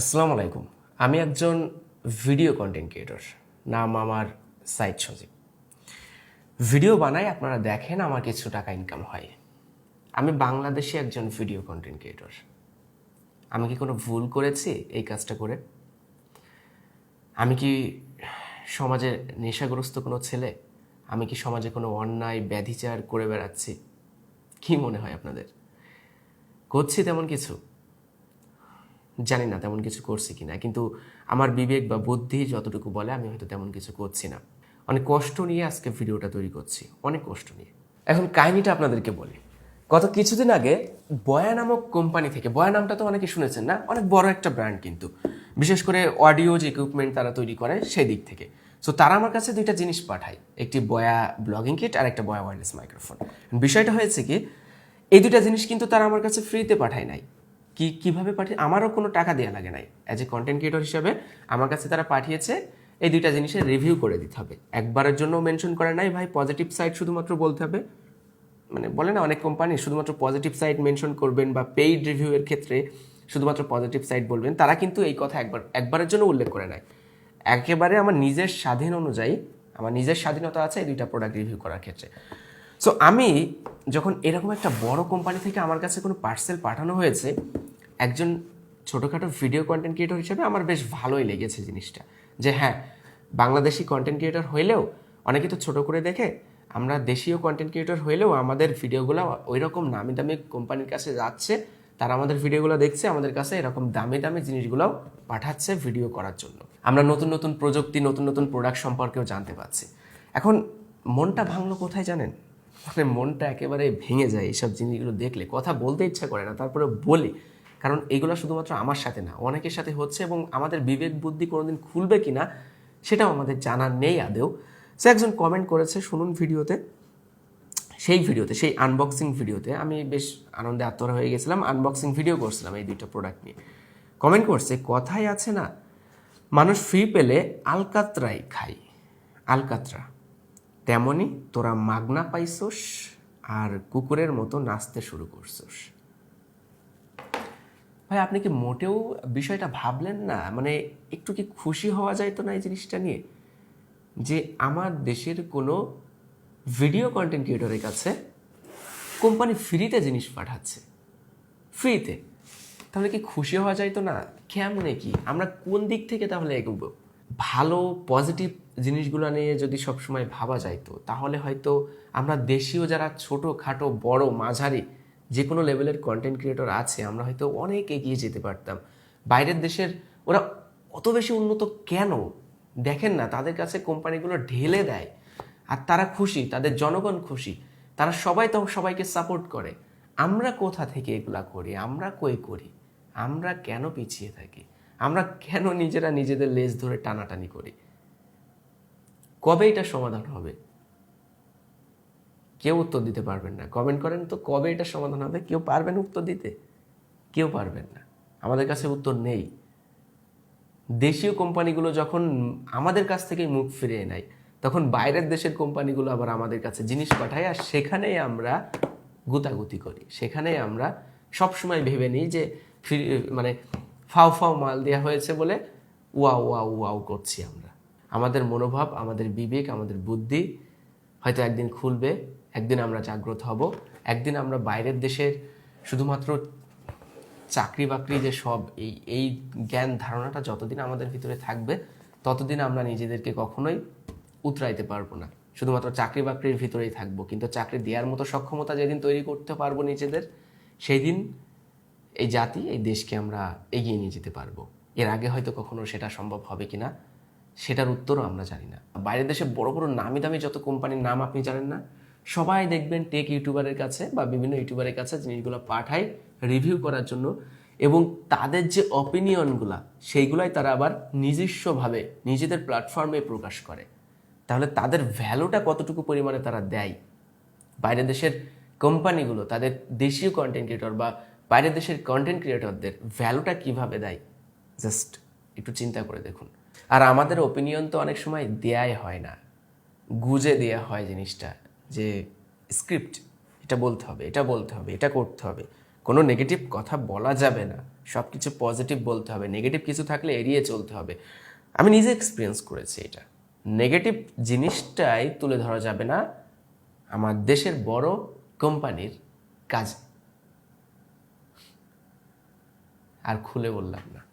আসসালামু আলাইকুম। আমি একজন ভিডিও কন্টেন্ট ক্রিয়েটর নাম আমার সাইদ সজীব। ভিডিও বানাই, আপনারা দেখেন আমার কিছু টাকা ইনকাম হয়। আমি বাংলাদেশে একজন ভিডিও কন্টেন্ট ক্রিয়েটর আমি কি কোনো ভুল করেছি এই কাজটা করে? আমি কি সমাজের নেশাগ্রস্ত কোনো ছেলে? আমি কি সমাজে কোনো অন্যায় ব্যাধিচার করে বেড়াচ্ছি? কি মনে হয় আপনাদের? করছি তেমন কিছু। জানি না তেমন কিছু করছি কি না কিন্তু আমার বিবেক বা বুদ্ধি যতটুকু বলে আমি হয়তো তেমন কিছু করছি না। অনেক কষ্ট নিয়ে আজকে ভিডিওটা তৈরি করছি, অনেক কষ্ট নিয়ে। এখন কাহিনিটা আপনাদেরকে বলি। গত কিছুদিন আগে বয়া নামক কোম্পানি থেকে, বয়া নামটা তো অনেকে শুনেছেন না? অনেক বড় একটা ব্র্যান্ড কিন্তু। বিশেষ করে অডিও যে ইকুইপমেন্ট তারা তৈরি করে সেই দিক থেকে। সো তারা আমার কাছে দুইটা জিনিস পাঠায়, একটি বয়া ব্লগিং কিট আর একটা বয়া ওয়্যারলেস মাইক্রোফোন বিষয়টা হয়েছে কি, এই দুইটা জিনিস কিন্তু তারা আমার কাছে ফ্রিতে পাঠায় নাই। কি, কীভাবে পাঠিয়ে, আমারও কোনো টাকা দেওয়া লাগে নাই। অ্যাজ এ কন্টেন্ট ক্রিয়েটর হিসাবে আমার কাছে তারা পাঠিয়েছে, এই দুইটা জিনিসের রিভিউ করে দিতে হবে। একবারের জন্য মেনশন করে নাই, ভাই পজিটিভ সাইড শুধুমাত্র বলতে হবে। মানে বলে না, অনেক কোম্পানি শুধুমাত্র পজিটিভ সাইড মেনশন করবেন বা পেইড রিভিউয়ের ক্ষেত্রে শুধুমাত্র পজিটিভ সাইড বলবেন, তারা কিন্তু এই কথা একবার, একবারের জন্য উল্লেখ করে নেয় একেবারে আমার নিজের স্বাধীন অনুযায়ী, আমার নিজের স্বাধীনতা আছে এই দুইটা প্রোডাক্ট রিভিউ করার ক্ষেত্রে। সো আমি যখন এরকম একটা বড় কোম্পানি থেকে আমার কাছে কোনো পার্সেল পাঠানো হয়েছে একজন ছোটোখাটো ভিডিও কন্টেন্ট ক্রিয়েটর হিসেবে আমার বেশ ভালোই লেগেছে জিনিসটা। যে হ্যাঁ বাংলাদেশি কন্টেন্ট ক্রিয়েটর হইলেও অনেকে তো ছোটো করে দেখে, আমরা দেশীয় কন্টেন্ট ক্রিয়েটর হইলেও আমাদের ভিডিওগুলো ওই রকম নামি দামি কোম্পানির কাছে যাচ্ছে, তারা আমাদের ভিডিওগুলো দেখছে, আমাদের কাছে এরকম দামি দামি জিনিসগুলো পাঠাচ্ছে ভিডিও করার জন্য। আমরা নতুন নতুন প্রযুক্তি, নতুন নতুন প্রোডাক্ট সম্পর্কেও জানতে পারছি। এখন মনটা ভাঙলো কোথায় জানেন? মানে মনটা একেবারে ভেঙে যায় এইসব জিনিসগুলো দেখলে। কথা বলতে ইচ্ছা করে না তারপরে বলি কারণ এগুলো শুধুমাত্র আমার সাথে না, অনেকের সাথে হচ্ছে এবং আমাদের বিবেক বুদ্ধি কোনোদিন খুলবে কি না সেটাও আমাদের জানার নেই আদেও সে একজন কমেন্ট করেছে, শুনুন ভিডিওতে। সেই ভিডিওতে, সেই আনবক্সিং ভিডিওতে, আমি বেশ আনন্দে আত্মরা হয়ে গেছিলাম আনবক্সিং ভিডিও করছিলাম এই দুইটা প্রোডাক্ট নিয়ে। কমেন্ট করছে, কথাই আছে না, মানুষ ফ্রি পেলে আলকাতরাই খাই আলকাতরা, তেমনি তোরা মাগনা পাইছোস আর কুকুরের মতো নাচতে শুরু করছোস। ভাই, আপনি কি মোটেও বিষয়টা ভাবলেন না? মানে একটু কি খুশি হওয়া যায় তো না এই জিনিসটা নিয়ে? যে আমার দেশের কোনো ভিডিও কন্টেন্ট ক্রিয়েটরের কাছে কোম্পানি ফ্রিতে জিনিস পাঠাচ্ছে। ফ্রিতে তাহলে কি খুশি হওয়া যায় তো না? কেমনে কি? আমরা কোন দিক থেকে তাহলে এগোবো? ভালো পজিটিভ জিনিসগুলো নিয়ে যদি সবসময় ভাবা যায় তো? তাহলে হয়তো আমরা দেশীয় যারা ছোট খাটো বড়, মাঝারি যে কোনো লেভেলের কন্টেন্ট ক্রিয়েটর আছে, আমরা হয়তো অনেক এগিয়ে যেতে পারতাম। বাইরের দেশের ওরা অত বেশি উন্নত কেন? দেখেন না, তাদের কাছে কোম্পানিগুলো ঢেলে দেয়। আর তারা খুশি, তাদের জনগণ খুশি। তারা সবাই তখন সবাইকে সাপোর্ট করে। আমরা কোথা থেকে এগুলা করি? আমরা কই করি? আমরা কেন পিছিয়ে থাকি? আমরা কেন নিজেরা নিজেদের লেজ ধরে টানাটানি করি? কবে এটা সমাধান হবে? কেউ উত্তর দিতে পারবেন না। কমেন্ট করেন তো কবে এটা সমাধান হবে? কেউ পারবেন উত্তর দিতে? কেউ পারবেন না। আমাদের কাছে উত্তর নেই। দেশীয় কোম্পানিগুলো যখন আমাদের কাছ থেকে মুখ ফিরিয়ে নেয়, তখন বাইরের দেশের কোম্পানিগুলো আবার আমাদের কাছে জিনিস পাঠায় আর সেখানেই আমরা গুতাগুতি করি। সেখানেই আমরা সবসময় ভেবে নিই যে মানে ফাও ফাও মাল দেওয়া হয়েছে বলে ওয়াও ওয়াও ওয়াও করছি আমরা। আমাদের মনোভাব, আমাদের বিবেক, আমাদের বুদ্ধি হয়তো একদিন খুলবে। একদিন আমরা জাগ্রত হব, একদিন আমরা বাইরের দেশের শুধুমাত্র চাকরি বাকরি যে সব, এই এই জ্ঞান ধারণাটা যতদিন আমাদের ভিতরে থাকবে, ততদিন আমরা নিজেদেরকে কখনোই উতরাইতে পারব না। শুধুমাত্র চাকরি বাকরির ভিতরেই থাকব, কিন্তু চাকরি দেওয়ার মতো সক্ষমতা যেদিন তৈরি করতে পারব নিজেদের সেই দিন এই জাতি, এই দেশকে আমরা এগিয়ে নিয়ে যেতে পারব। এর আগে হয়তো কখনো সেটা সম্ভব হবে কিনা, সেটার উত্তরও আমরা জানি না। বাইরের দেশে বড় বড় নামি দামি যত কোম্পানির নাম আপনি জানেন না সবাই দেখবেন টেক ইউটিউবারের কাছে বা বিভিন্ন ইউটিউবারের কাছে জিনিসগুলো পাঠায় রিভিউ করার জন্য এবং তাদের যে অপিনিয়নগুলা সেইগুলাই তারা আবার নিজস্বভাবে নিজেদের প্ল্যাটফর্মে প্রকাশ করে। তাহলে তাদের ভ্যালুটা কতটুকু পরিমাণে তারা দেয়? বাইরের দেশের কোম্পানিগুলো তাদের দেশীয় কন্টেন্ট ক্রিয়েটর বা বাইরের দেশের কন্টেন্ট ক্রিয়েটরদের ভ্যালুটা কীভাবে দেয়? জাস্ট একটু চিন্তা করে দেখুন। আর আমাদের ওপিনিয়ন তো অনেক সময় দেয়াই হয় না। গুজে দেয়া হয় জিনিসটা। যে স্ক্রিপ্ট এটা বলতে হবে, এটা বলতে হবে, এটা করতে হবে। কোনো নেগেটিভ কথা বলা যাবে না। সব কিছু পজিটিভ বলতে হবে। নেগেটিভ কিছু থাকলে এড়িয়ে চলতে হবে। আমি নিজে এক্সপিরিয়েন্স করেছি এটা। নেগেটিভ জিনিসটাই তুলে ধরা যাবে না আমার দেশের বড় কোম্পানির কাজ। আর খুলে বললাম না।